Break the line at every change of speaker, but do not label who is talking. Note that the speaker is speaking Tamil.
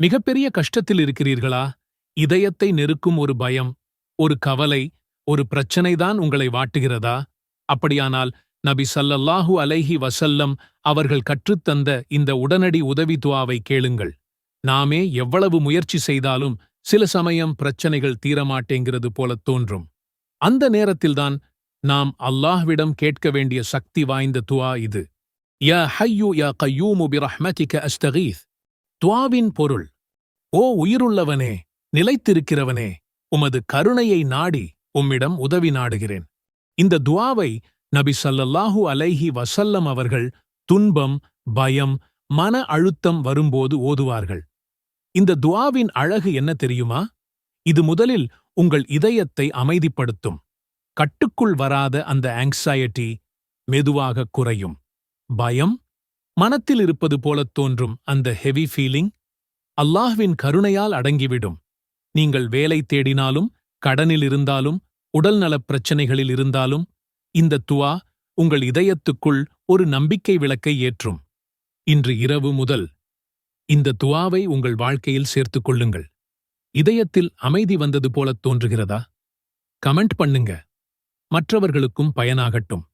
மிகப்பெரிய கஷ்டத்தில் இருக்கிறீர்களா? இதயத்தை நெருக்கும் ஒரு பயம் ஒரு கவலை ஒரு பிரச்சனைதான் உங்களை வாட்டுகிறதா? அப்படியானால் நபி சல்லல்லாஹு அலைஹி வசல்லம் அவர்கள் கற்றுத்தந்த இந்த உடனடி உதவி துவாவை கேளுங்கள். நாமே எவ்வளவு முயற்சி செய்தாலும் சில சமயம் பிரச்சனைகள் தீரமாட்டேங்கிறது போலத் தோன்றும். அந்த நேரத்தில்தான் நாம் அல்லாஹ்விடம் கேட்க வேண்டிய சக்தி வாய்ந்த துவா இது. யா ஹையு யா கய்யூமு பிரஹ்மதிக அஸ்தகீத். துவாவின் பொருள் ஓ உயிருள்ளவனே நிலைத்திருக்கிறவனே உமது கருணையை நாடி உம்மிடம் உதவி நாடுகிறேன் இந்த துவாவை நபி ஸல்லல்லாஹு அலைஹி வசல்லம் அவர்கள் துன்பம் பயம் மன அழுத்தம் வரும்போது ஓதுவார்கள். இந்த துவாவின் அழகு என்ன தெரியுமா? இது முதலில் உங்கள் இதயத்தை அமைதிப்படுத்தும். கட்டுக்குள் வராத அந்த ஆங்ஸைட்டி மெதுவாக குறையும். பயம் மனத்தில் இருப்பது போலத் தோன்றும் அந்த ஹெவி ஃபீலிங் அல்லாஹ்வின் கருணையால் அடங்கிவிடும். நீங்கள் வேலை தேடினாலும் கடனில் இருந்தாலும் உடல்நலப் பிரச்சனைகளில் இருந்தாலும் இந்த துவா உங்கள் இதயத்துக்குள் ஒரு நம்பிக்கை விளக்கை ஏற்றும். இன்று இரவு முதல் இந்த துவாவை உங்கள் வாழ்க்கையில் சேர்த்துக் கொள்ளுங்கள். இதயத்தில் அமைதி வந்தது போலத் தோன்றுகிறதா? கமெண்ட் பண்ணுங்க. மற்றவர்களுக்கும் பயனாகட்டும்.